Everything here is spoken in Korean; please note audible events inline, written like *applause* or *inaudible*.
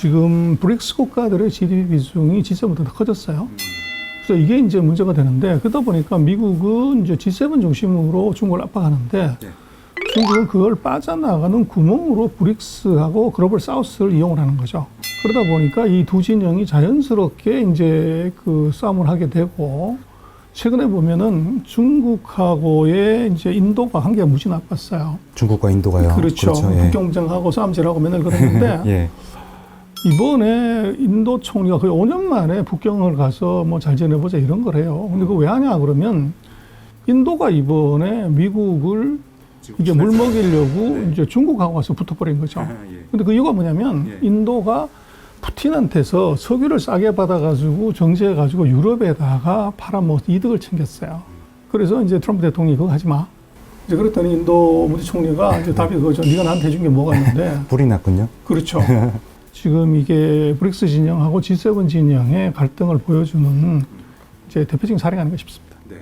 지금 브릭스 국가들의 GDP 비중이 G7보다 더 커졌어요. 그래서 이게 이제 문제가 되는데 그러다 보니까 미국은 이제 G7 중심으로 중국을 압박하는데 네. 중국은 그걸 빠져나가는 구멍으로 브릭스하고 글로벌 사우스를 이용을 하는 거죠. 그러다 보니까 이 두 진영이 자연스럽게 이제 그 싸움을 하게 되고 최근에 보면은 중국하고의 이제 인도가 관계가 무지 나빴어요. 중국과 인도가요. 그렇죠. 예. 국경쟁하고 싸움질하고 맨날 그랬는데 *laughs* 예. 이번에 인도 총리가 거의 5년 만에 북경을 가서 뭐 잘 지내보자 이런 걸 해요. 근데 그거 왜 하냐 그러면 인도가 이번에 미국을 이게 물 먹이려고 이제 중국하고 와서 붙어버린 거죠. 네. 아, 예. 근데 그 이유가 뭐냐면 예. 인도가 푸틴한테서 석유를 싸게 받아가지고 정제해가지고 유럽에다가 팔아먹어 이득을 챙겼어요. 그래서 이제 트럼프 대통령이 그거 하지 마. 이제 그랬더니 인도 모디 총리가 이제 답이 그거죠. 네가 나한테 해준 게 뭐가 있는데. *laughs* 불이 났군요. 그렇죠. *laughs* 지금 이게 브릭스 진영하고 G7 진영의 갈등을 보여주는 이제 대표적인 사례가 아닌가 싶습니다. 네.